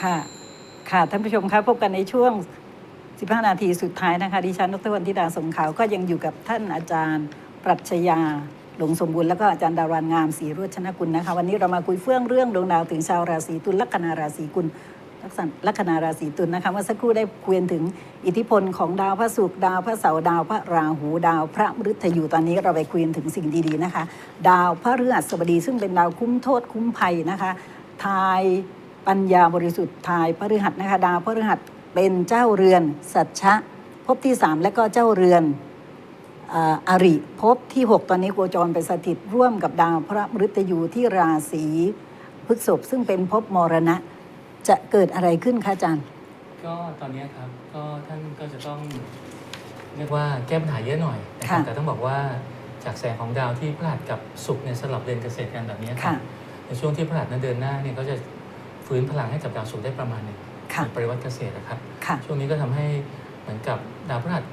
ค่ะ ค่ะท่านผู้ชมครับพบกันในช่วง 15 นาทีสุดท้ายนะคะดิฉันดรวันธิดาสงขาวก็ยังอยู่กับท่านอาจารย์ ปรัชญาหลงสมบูรณ์แล้วก็อาจารย์ดารานงามศรีรุชนกุลนะคะ วันนี้เรามาคุยเฟื่องเรื่องดวงดาวถึงชาวราศีตุลลัคนาราศีกุลลัคนาราศีตุลนะคะเมื่อสักครู่ได้คุยถึงอิทธิพลของดาวพระศุกร์ดาวพระเสาร์ดาวพระราหูดาว พระมฤตยูตอนนี้เราไปคุยถึงสิ่งดีๆนะคะ ดาวพระฤหัสบดีซึ่งเป็นดาวคุ้มโทษคุ้มภัยนะคะทาย ปัญญาบริสุทธิ์ทายพฤหัสนะคะดาวพฤหัสเป็นเจ้าเรือน สัชชะภพที่สามและก็เจ้าเรือนอ่าอาริภพที่ 6 ตอนนี้โคจรไปสถิตร่วมกับดาวพระมฤตยูที่ราศีพฤษภซึ่งเป็นภพมรณะ จะเกิดอะไรขึ้นคะอาจารย์ ก็ตอนนี้ครับก็ท่านก็จะต้องเรียกว่าแก้ปัญหาเยอะหน่อยนะครับค่ะแต่ต้องบอกว่าจากแสงของดาวที่พฤหัสกับศุกร์เนี่ยสลับเดือนเกษตรกันแบบนี้ครัค่ะบในช่วงที่พฤหัสนั้นเดินหน้าเนี่ยก็จะ ฟื้นพลังให้กับดาวศุกร์ได้ประมาณหนึ่งค่ะในปริวัติเกษตรนะครับ ค่ะ ช่วงนี้ก็ทำให้เหมือนกับดาวพฤหัส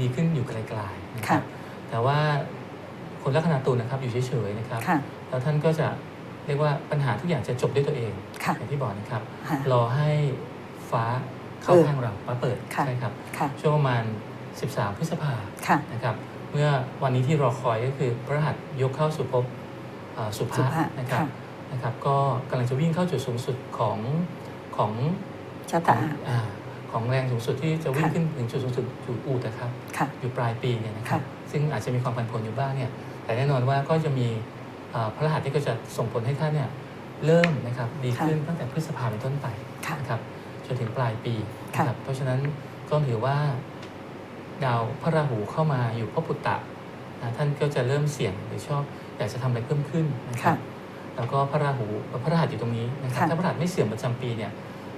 ดีขึ้นอยู่ไกลๆนะครัค่ะ บแต่ว่าคนลัคนาตุลนะครับอยู่เฉยๆนะครับ ค่ะ แล้วท่านก็จะเรียกว่าปัญหาทุกอย่างจะจบด้วยตัวเองค่ะ อย่างที่บอกนะครับ ค่ะ รอให้ฟ้าเข้าเปิดข้างเราฟ้าเปิดค่ะ ใช่ครับ ค่ะ ช่วงประมาณ 13 พฤษภาค่ะ นะครับ เมื่อวันนี้ที่รอคอยก็คือพระหัสยกเข้าสู่ภพเอ่อสุสุภาภานะครับ ค่ะ นะครับก็กำลังจะวิ่งเข้าจุดสูงสุดของของชะขอตางอ่าของแรงสูงสุดที่จะวิ่งค่ะขึ้นถึงจุดสูงสุดอยู่อูดนะครับค่ะอยู่ปลายปีเนี่ยนะครับค่ะซึ่งอาจจะมีความผันผวนอยู่บ้างเนี่ยแต่แน่นอนว่าก็จะมีเอ่อพระรหัสที่ก็จะส่งผลให้ท่านเนี่ยเริ่มนะครับดีขึ้นตั้งแต่พฤษภาเป็นต้นไปค่ะนะครับจนถึงปลายปีค่ะนะครับเพราะฉะนั้นก็ถือว่า ดาวพระราหูเข้ามาอยู่พระปุตตะนะท่านก็จะเริ่มเสี่ยงหรือชอบอยากจะทำอะไรเพิ่มขึ้นนะครัค่ะบ แล้วก็พระราหูพระรหัสอยู่ตรงนี้นะครับค่ะ ถ้าพระรหัสไม่เสื่อมประจำปีเนี่ย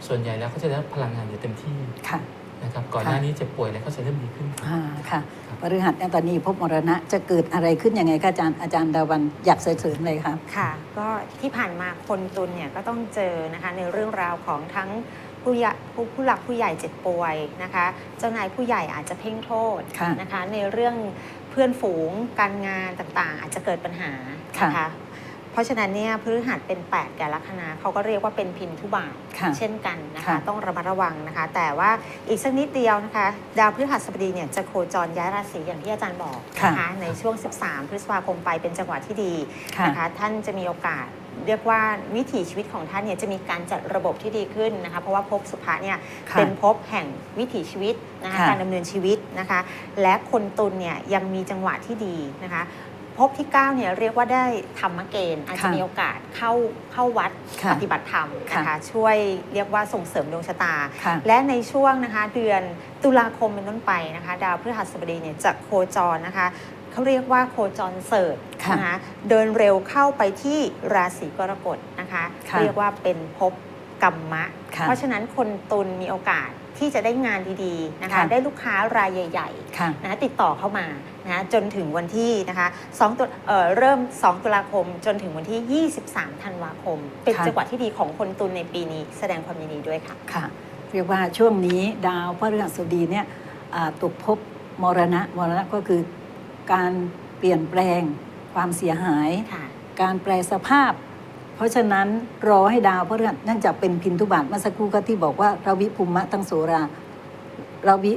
ส่วนใหญ่แล้วเขาจะได้รับพลังงานอยู่เต็มที่ค่ะ นะครับก่อนค่ะหน้านี้เจ็บป่วยแล้วก็จะเริ่มดีขึ้น อ่าค่ะครับ พฤหัสเนี่ยตอนนี้ภพมรณะจะเกิดอะไรขึ้นยังไงคะอาจารย์อาจารย์ดาวันอยากเสริมเลยค่ะค่ะก็ที่ผ่านมาคนตุลเนี่ยก็ต้องเจอนะคะในเรื่องราวของทั้งผู้ใหญ่ผู้ผู้หลักผู้ใหญ่เจ็บป่วยนะคะ เจ้านายผู้ใหญ่อาจจะเพ่งโทษค่ะนะคะ ในเรื่องเพื่อนฝูงการงานต่างๆ อาจจะเกิดปัญหานะคะ เพราะฉะนั้นเนี่ยพฤหัสเป็น 8 แก่ลัคนาเขาก็เรียกว่าเป็นพินทุบาทค่ะเช่นกันนะคะค่ะต้องระมัดระวังนะคะ แต่ว่าอีกสักนิดเดียวนะคะ ดาวพฤหัสบดีเนี่ยจะโคจรย้ายราศีอย่างที่อาจารย์บอกนะคะในช่วง 13 พฤษภาคมไปเป็นจังหวะที่ดีค่ะนะคะท่านจะมีโอกาสเรียกว่าวิถีชีวิตของท่านเนี่ยจะมีการจัดระบบที่ดีขึ้นนะคะเพราะว่าภพสุภะเนี่ยค่ะเป็นภพแห่งวิถีชีวิตนะคะค่ะการดำเนินชีวิตนะคะ และคนตุลเนี่ยยังมีจังหวะที่ดีนะคะ ภพที่9เนี่ยเรียกว่าได้ธรรมเกณฑ์อาจจะค่ะมีโอกาสเข้าเข้าวัดค่ะปฏิบัติธรรมนะค่ะคะช่วยเรียกว่าส่งเสริมดวงชะตาค่ะและในช่วงนะคะเดือนตุลาคมเป็นต้นไปนะคะดาวพฤหัสบดีเนี่ยจะโคจรนะคะเขาเรียกว่าโคจรเสริร์ชค่ะนะคะเดินเร็วเข้าไปที่ราศีกรกฎนะคะค่ะเรียกว่าเป็นภพ กรรมะ ค่ะเพราะฉะนั้นคนตุลมีโอกาสที่จะได้งานดีๆนะคะ ค่ะ ได้ลูกค้ารายใหญ่ค่ะๆนะคะติดต่อเข้ามานะจนถึงวันที่นะคะ2ตุเอ่อเริ่ม 2 ตุลาคมจนถึงวันที่ 23 ธันวาคม เป็นค่ะ จังหวะที่ดีของคนตุลในปีนี้แสดงความยินดีด้วยค่ะ ค่ะ เรียกว่าช่วงนี้ดาวพฤหัสบดีเนี่ยอ่าตกภพมรณะ มรณะก็คือการเปลี่ยนแปลงความเสียหาย ค่ะ การแปลสภาพเพ ราะฉะนั้นรอให้ดาวพฤหัสเนื่องจากเป็นพินทุบาทเมื่อสักครู่ก็ที่บอกว่าเราวิภูมะตั้งโสราเราวิ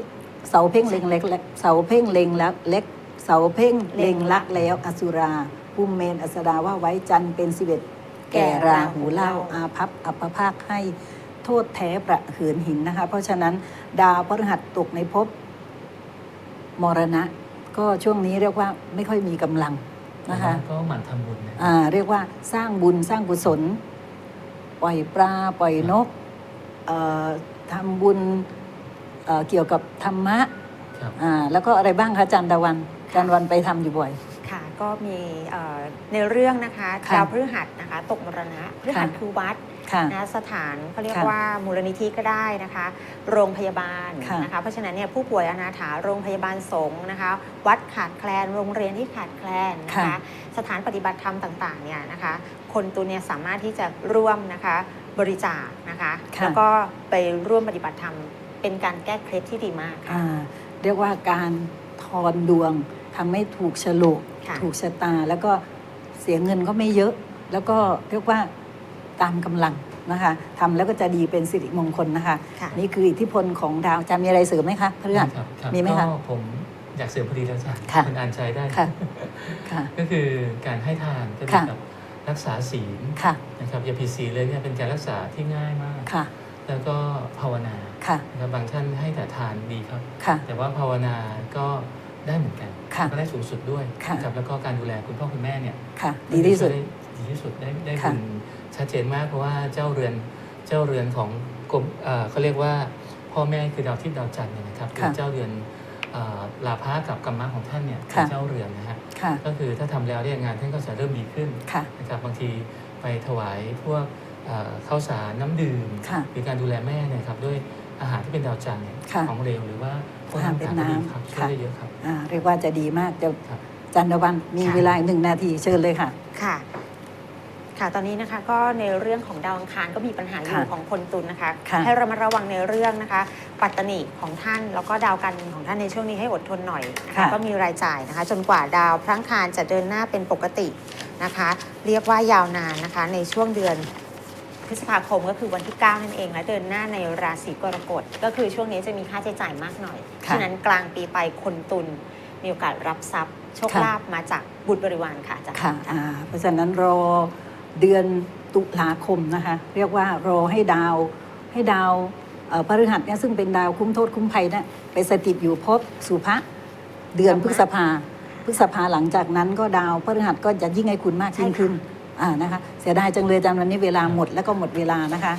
เสาเพ่งเล็งเล็กและเสาเพ่งเล็งแล้วเล็กเสาเพ่งเล็งลักแล้วอสุราภูมิเมนอัสดาว่าไว้จันเป็นสิบเอ็ดแก่ราหูเล่าอาภัพอัปภาคให้โทษแท้ประเหินหินนะคะ เพราะฉะนั้นดาวพฤหัสตกในภพมรณะ ก็ช่วงนี้เรียกว่าไม่ค่อยมีกำลัง นะคะก็หมั่นทำบุญนะอ่าเรียกว่าสร้างบุญสร้างกุศล ปล่อยปลาปล่อยนกเอ่อทำบุญเอ่อเกี่ยวกับธรรมะครับอ่าแล้วก็อะไรบ้างคะอาจารย์ดาวันอาจารย์วันไปทำอยู่บ่อยค่ะก็มีเอ่อในเรื่องนะคะค่ะดาวพฤหัสนะคะตกมรณะพฤหัสค่ะคือวัด ค่ะ นะสถานเขาเรียกค่ะว่ามูลนิธิก็ได้นะคะ โรงพยาบาลค่ะนะคะเพราะฉะนั้นเนี่ยผู้ป่วยอนาถาโรงพยาบาลสงฆ์นะคะ วัดขาดแคลนโรงเรียนที่ขาดแคลนนะคะ ค่ะ สถานปฏิบัติธรรมต่างๆเนี่ยนะคะ คนตัวเนี่ยสามารถที่จะร่วมนะคะบริจาคนะคะ ค่ะ แล้วก็ไปร่วมปฏิบัติธรรมเป็นการแก้เคล็ดที่ดีมากค่ะ อ่าเรียกว่าการทอนดวงทำให้ถูกฉลุค่ะ ถูกชะตา แล้วก็เสียเงินก็ไม่เยอะ แล้วก็เรียกว่า ตามกำลังนะคะทำแล้วก็จะดีเป็นสิริมงคลนะคะ ค่ะ นี่คืออิทธิพลของดาวอาจารย์มีอะไรเสริมไหมคะพฤหัสครับครับมีไหมคะก็ผมอยากเสริมพอดีแล้วจ้ะค่ะคุณอ่านใจได้ ค่ะค่ะ ก็คือการให้ทานก็ดีค่ะกับรักษาศีลค่ะนะครับอย่าผิดศีลเลยเนี่ยเป็นการรักษาที่ง่ายมาก ค่ะแล้วก็ภาวนาค่ะนะครับบางท่านให้แต่ทานดีครับ ค่ะแต่ว่าภาวนาก็ได้เหมือนกันค่ะ ก็ได้สูงสุดด้วยค่ะ นะครับแล้วก็การดูแลคุณพ่อคุณแม่เนี่ยค่ะ ดีที่สุด ดีที่สุดได้ได้ค่ะบุญ ชัดเจนมากเพราะว่าเจ้าเรือนเจ้าเรือนของกรมเอ่อเขาเรียกว่าพ่อแม่คือดาวทิพย์ดาวจันทร์เนี่ยนะครับค่ะเป็นเจ้าเรือนเอ่อลาภะกับกรรมะของท่านเนี่ยเป็นค่ะเจ้าเรือนนะฮะค่ะก็คือถ้าทำแล้วเนี่ยงานท่านก็จะเริ่มดีขึ้นค่ะนะครับบางทีไปถวายพวกเอ่อข้าวสารน้ำดื่มค่ะหรือการดูแลแม่เนี่ยครับด้วยอาหารที่เป็นดาวจันทร์เนี่ยค่ะของเร็วหรือว่าพวกอาหารเป็นต่างๆก็ดีน้ำครับช่วยค่ะได้เยอะครับอ่าเรียกว่าจะดีมากจะครับจันทวันมีค่ะเวลาอีกหนึ่งนาทีเชิญเลยค่ะค่ะ ค่ะตอนนี้นะคะก็ในเรื่องของดาวอังคารก็มีปัญหาอยู่ค่ะของคนตุลนะคะ ค่ะให้ระมัดระวังในเรื่องนะคะ ปัตตนิของท่านแล้วก็ดาวการเงินของท่านในช่วงนี้ให้อดทนหน่อยนะคะค่ะก็มีรายจ่ายนะคะ จนกว่าดาวพลังคารจะเดินหน้าเป็นปกตินะคะ เรียกว่ายาวนานนะคะ ในช่วงเดือน พฤษภาคมก็คือวันที่ 9 นั่นเอง และเดินหน้าในราศีกรกฎก็คือช่วงนี้จะมีค่าใช้จ่ายมากหน่อยค่ะฉะนั้นกลางปีไปคนตุลมีโอกาสรับทรัพย์โชคค่ะ ลาภมาจากบุตรบริวารค่ะอาจากค่ะอ่าเพราะฉะนั้นรอ เดือนตุลาคมนะคะเรียกว่ารอให้ดาวให้ดาวเอ่อพฤหัสเนี่ยซึ่งเป็นดาวคุ้มโทษคุ้มภัยเนี่ยไปสถิตอยู่ภพสุภะเดือนพฤษภาพฤษภาหลังจากนั้นก็ดาวพฤหัสก็จะยิ่งให้คุณมากยิ่งขึ้นอ่านะคะเสียดายจังเลยอาจารย์วันนี้เวลาหมดแล้วก็หมดเวลานะคะครับ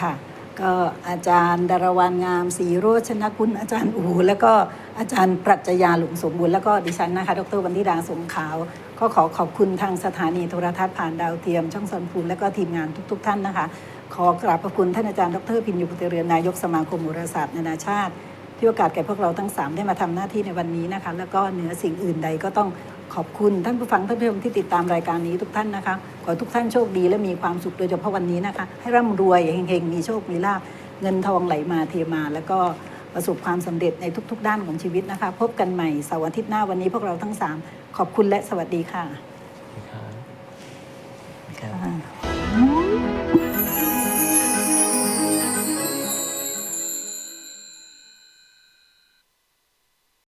ค่ะ ก็อาจารย์ดารวันงามศรีโรชนคุณอาจารย์อูแล้วก็ อาจารย์ปรัชญาหลุมสมบูรณ์แล้วก็ดิฉันนะคะ ดรวันธิดาสงขาว ก็ขอขอบคุณทางสถานีโทรทัศน์ผ่านดาวเทียม ช่องสนภูมิและก็ทีมงานทุก ๆ ท่านนะคะ ขอกราบขอบคุณท่านอาจารย์ดรพินยุปเตเรือนนายกสมาคมโหราศาสตร์นานาชาติที่โอกาสแก่พวกเราทั้ง 3 ได้มาทำหน้าที่ในวันนี้นะคะ แล้วก็เหนือสิ่งอื่นใดก็ต้องขอบคุณท่านผู้ฟังท่านผู้ชมที่ติดตามรายการนี้ทุกท่านนะคะ ขอทุกท่านโชคดีและมีความสุขโดยเฉพาะวันนี้นะคะ ให้ร่ำรวยเฮงๆมีโชคมีลาภเงินทองไหลมาเทมาแล้วก็ ประสบความสำเร็จในทุก ๆ ด้านของชีวิตนะคะ พบกันใหม่เสาร์อาทิตย์หน้าวันนี้พวกเราทั้ง 3 ขอบคุณและสวัสดีค่ะครับค่ะ